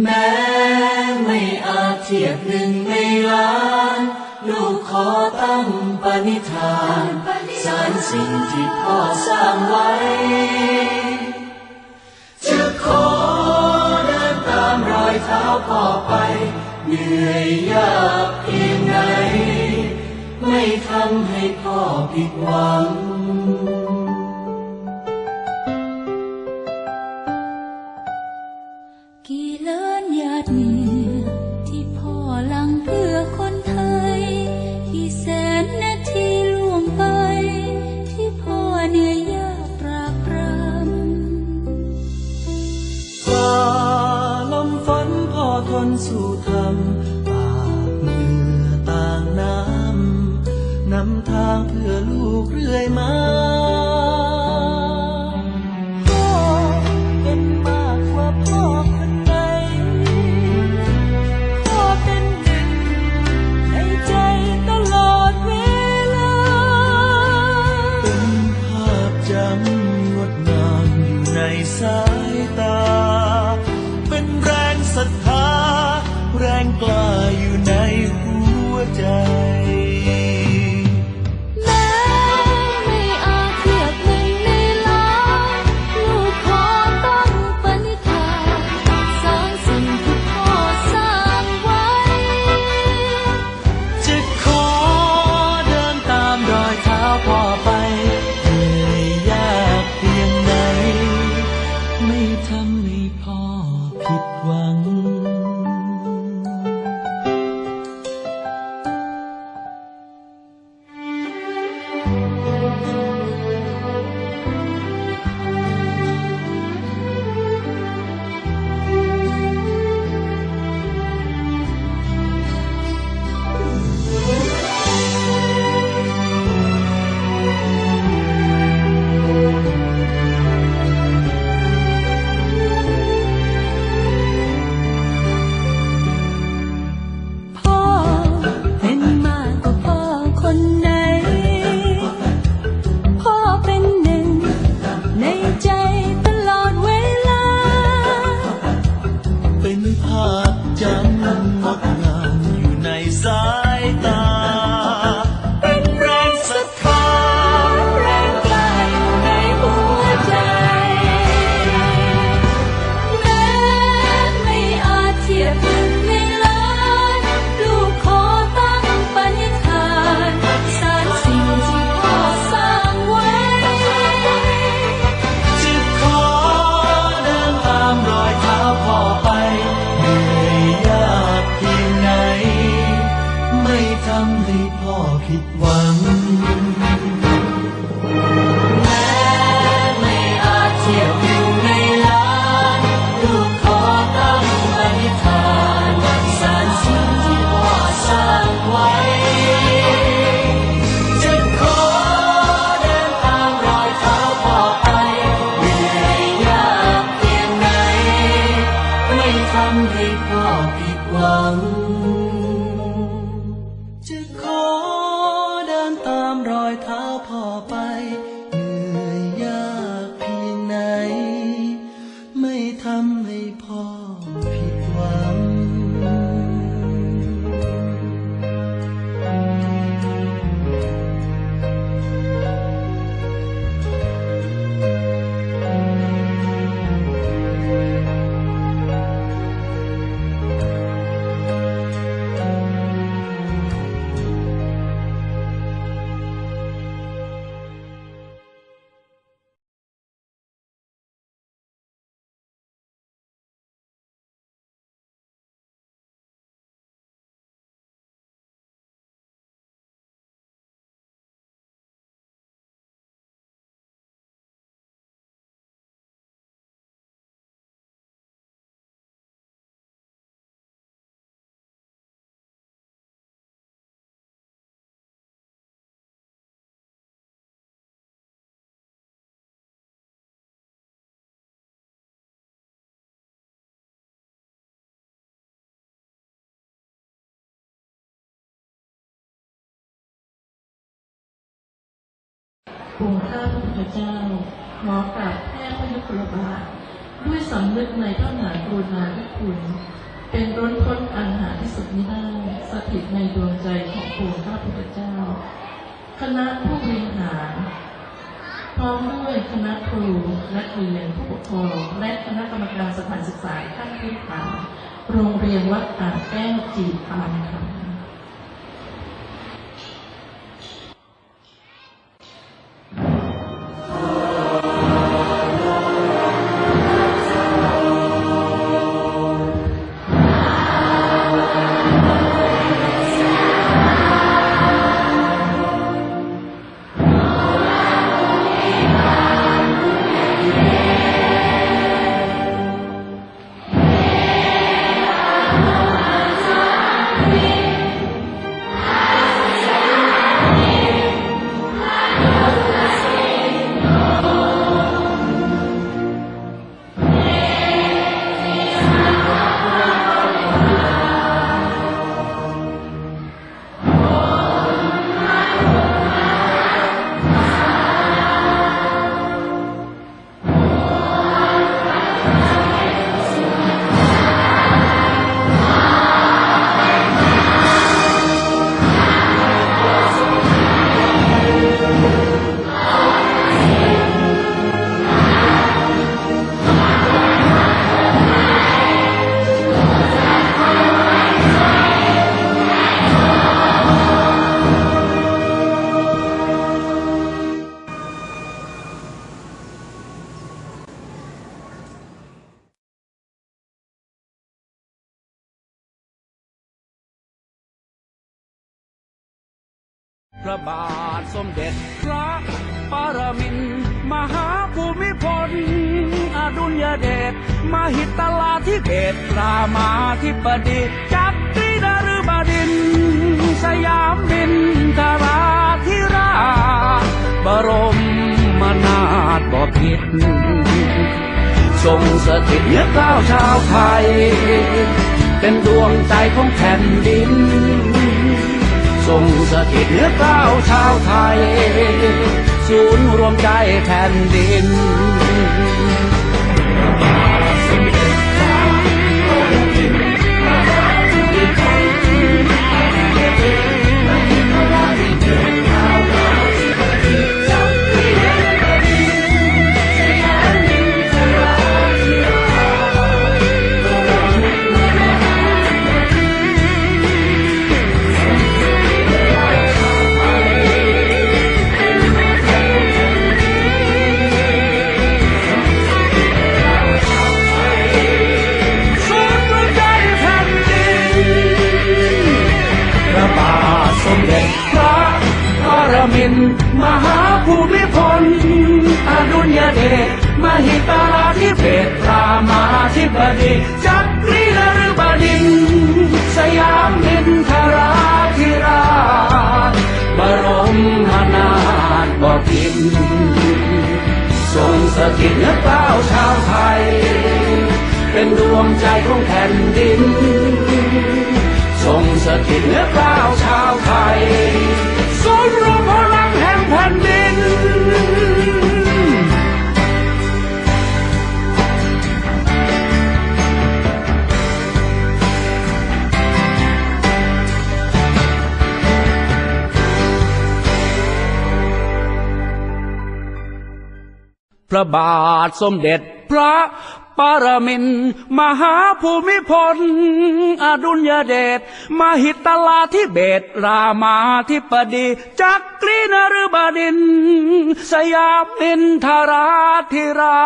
แม้ไม่อาเทียบหนึ่งในล้าน ลูกขอตั้งปณิธานสารสิ่งที่พ่อสร้างไว้ จะขอเดินตามรอยเท้าพ่อไป เหนื่อยยากเพียงไหนไม่ทำให้พ่อผิดหวัง ทางเพื่อลูกเรื่อยมา 음 ทูลข้าพระพุทธเจ้าขอกราบแท้พระยุคลบาทด้วยสำนึกในพระมหากรุณาธิคุณ เป็นร้นพ้นอันหาที่สุดนี้ได้สถิตในดวงใจของปวงข้าพุทธเจ้า คณะผู้บริหารพร้อมด้วยคณะครูนักเรียนผู้ปกครองและคณะกรรมการสถานศึกษาขั้นพื้นฐานโรงเรียนวัดอ่างแก้วจีพามค่ะ พระบาทสมเด็จพระปรมินทรมหาภูมิพล อดุลยเดชมหิตลาธิเบศรามาธิบดีจักรีนฤบดิน สยามบินทราธิราชบรมนาถบพิตรทรงสถิตเนื้อก้าวชาวไทย เป็นดวงใจของแผ่นดิน ทรงสถิตเหนือกล้าชาวไทย ศูนย์รวมใจแผ่นดิน มิน มหาภูมิพลอดุลยเดชมหิตลาธิเบศรามาธิบดีจักรีนฤบดินทร์สยามมินทราธิราชบรมนาถบพิตรทรงสถิตเหนือเกล้าชาวไทย เป็นดวงใจของแผ่นดิน ทรงสถิตเหนือกล้าชาวไทย พระบาทสมเด็จพระปรมินทรมหาภูมิพล อดุลยเดชมหิตลาธิเบศรามาธิบดีจักรีนฤบดิน สยามมินทราธิรา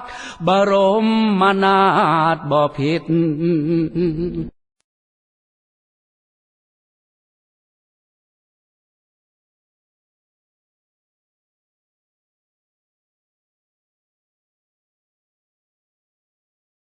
ช บรมนาถบพิตร